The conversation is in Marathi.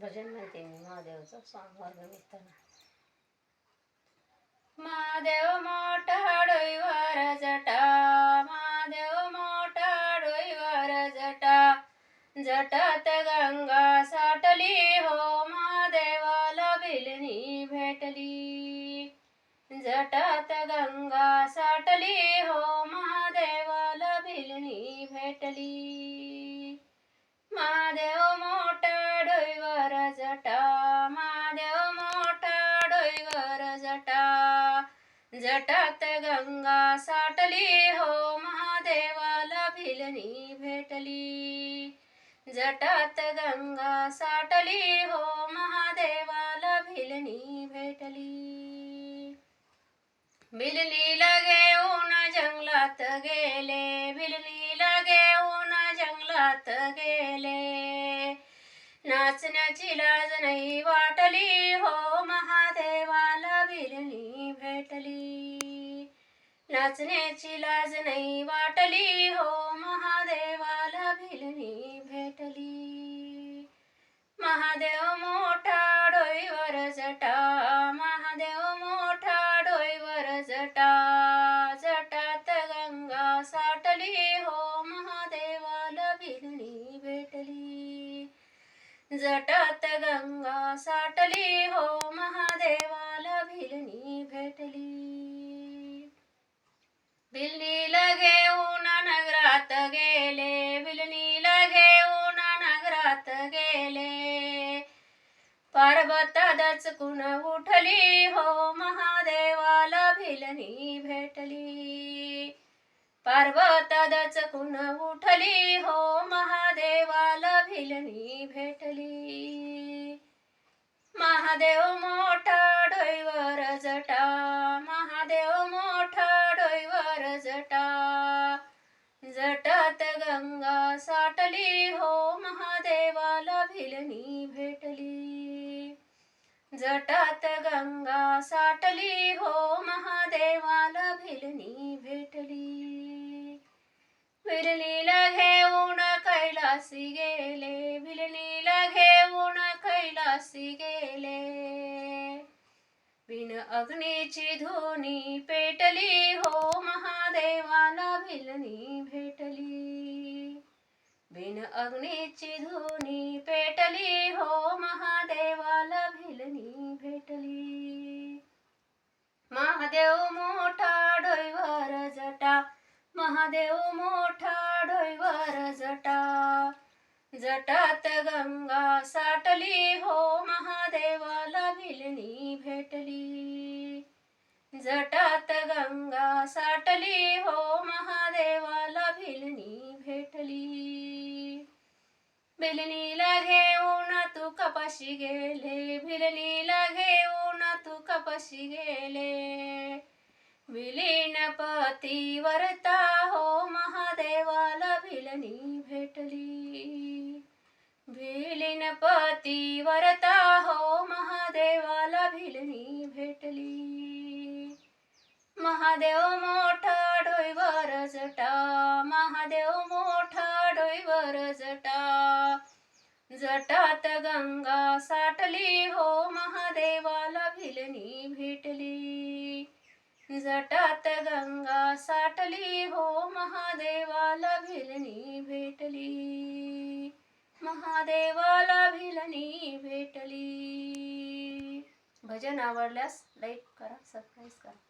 भजन म्हणते मी महादेवचं. सोमवार निमित्तानं. महादेव मोठा डोईवर जटा. महादेव मोठा डोईवर जटा. जटात गंगा साठली हो महादेवाला बिलनी भेटली. जटात गंगा जटात गंगा साठली. हो महादेवाला भिलनी भेटली. जटात गंगा साठली. हो महादेवाला भिलनी भेटली. बिलनीला घेऊन जंगलात गे नाचण्याची लाज नाही वाटली. हो महादेवाला बिलनी भेटली. नाचण्याची लाज नाही वाटली. हो महादेवाला भिलनी भेटली. महादेव मो जटात गंगा साठली हो महादेवाला. भिलनी भेटली. बिलनीला घेऊन नगरात गेले. बिलनीला घेऊन नगरात गेले. पार्वता दचकून उठली हो महादेवाला. भिलनी भेटली. पार्वता दचकून उठली हो महादेवाला. भिलनी भेट महादेव मोठा डोईवर जटा महादेव मोठा डोईवर जटा. जटात गंगा साठली हो महादेवाला भिलनी भेटली. जटात गंगा साठली हो महादेवाला भिलनी भेटली. विलनीला घेऊन कैलासी गेले विलनीला उदासी गेले. बिन अग्नीची धुनी पेटली हो महादेवाला भिलनी भेटली. बिन अग्नीची धुनी पेटली हो महादेवाला भिलनी भेटली. महादेव मोठा डोईवर जटा महादेव मोठा डोईवर जटा. जटात गंगा जटात गंगा साठली हो महादेवाला भिलनी भेटली. बिलनीला घेऊन तू कपाशी गेले भिलनीला घेऊन तू कपाशी गेले. विलीन पती वरता हो महादेवाला भिलनी भेटली. भिलीन पती वर महादेव मोठा डोईवर जटा महादेव मोठा डोईवर जटा जटात गंगा साठली हो महादेवाला भिलनी भेटली. जटात गंगा साठली हो महादेवाला भिलनी भेटली. महादेवाला भिलनी भेटली. भजन आवडल्यास लाईक करा सबस्क्राईब करा.